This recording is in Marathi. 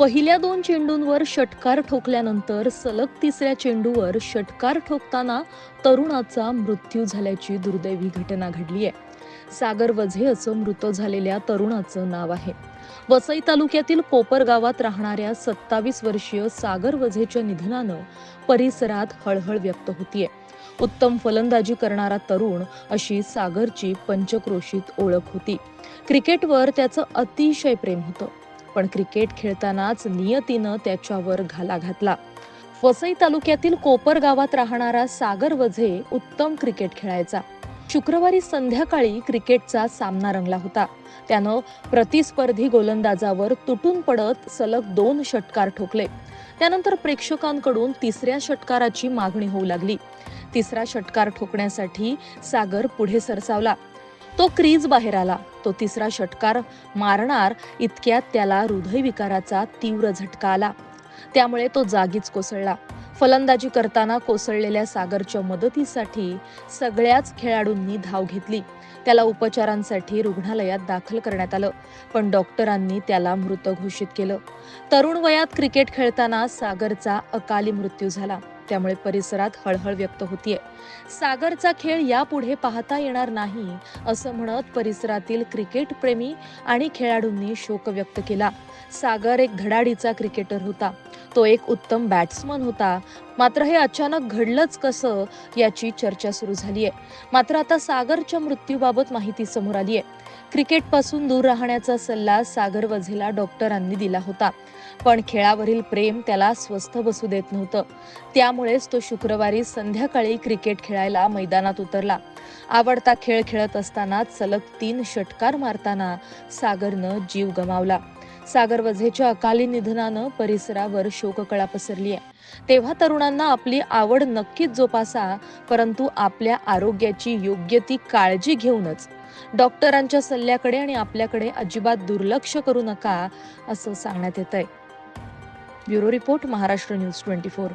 पहिल्या दोन चेंडूंवर षटकार ठोकल्यानंतर सलग तिसऱ्या चेंडूवर षटकार ठोकताना तरुणाचा मृत्यू झाल्याची दुर्दैवी घटना घडली आहे. सागर वझे असं मृत झालेल्या तरुणाचं नाव आहे. वसई तालुक्यातील कोपर गावात राहणाऱ्या सत्तावीस वर्षीय सागर वझेच्या निधनानं परिसरात हळहळ व्यक्त होतीये. उत्तम फलंदाजी करणारा तरुण अशी सागरची पंचक्रोशीत ओळख होती. क्रिकेटवर त्याचं अतिशय प्रेम होतं. पण क्रिकेट खेळतानाच नियतीनं त्याच्यावर घाला घातला. वसई तालुक्यातील कोपर गावात राहणारा सागर वझे उत्तम क्रिकेट खेळायचा. शुक्रवारी संध्याकाळी क्रिकेटचा सामना रंगला होता. त्यानं प्रतिस्पर्धी गोलंदाजावर तुटून पडत सलग दोन षटकार ठोकले. त्यानंतर प्रेक्षकांकडून तिसऱ्या षटकाराची मागणी होऊ लागली. तिसरा षटकार ठोकण्यासाठी सागर पुढे सरसावला. तो क्रीज बाहेर आला. तो तिसरा षटकार मारणार इतक्यात त्याला हृदयविकाराचा तीव्र झटका आला. त्यामुळे तो जागीच कोसळला. फलंदाजी करताना कोसळलेल्या सागरच्या मदतीसाठी सगळ्याच खेळाडूंनी धाव घेतली. त्याला उपचारांसाठी रुग्णालयात दाखल करण्यात आलं पण डॉक्टरांनी त्याला मृत घोषित केलं. तरुण वयात क्रिकेट खेळताना सागरचा अकाली मृत्यू झाला. त्यामुळे परिसरात हळहळ व्यक्त होतीये. सागरचा खेळ यापुढे पाहता येणार नाही असं म्हणत परिसरातील क्रिकेट प्रेमी आणि खेळाडूंनी शोक व्यक्त केला. सागर एक धडाडीचा क्रिकेटर होता. तो एक उत्तम बॅट्समन होता. मात्र हे अचानक घडलंच कसं याची चर्चा सुरू झाली आहे मात्र आता सागरच्या मृत्यूबाबत माहिती समोर आली आहे क्रिकेटपासून दूर राहण्याचा सल्ला सागर वझेला डॉक्टरांनी दिला होता. पण खेळावरील प्रेम त्याला स्वस्थ बसू देत नव्हतं. त्यामुळेच तो शुक्रवारी संध्याकाळी क्रिकेट खेळायला मैदानात उतरला. आवडता खेळ खेळत असताना सलग तीन षटकार मारताना सागरनं जीव गमावला. सागर वझेच्या अकाली निधनानं परिसरावर शोककळा पसरली आहे तेव्हा तरुणांना आपली आवड नक्कीच जोपासा परंतु आपल्या आरोग्याची योग्य ती काळजी घेऊनच. डॉक्टरांच्या सल्ल्याकडे आणि आपल्याकडे अजिबात दुर्लक्ष करू नका असं सांगण्यात येत आहे bureau report Maharashtra news twenty four.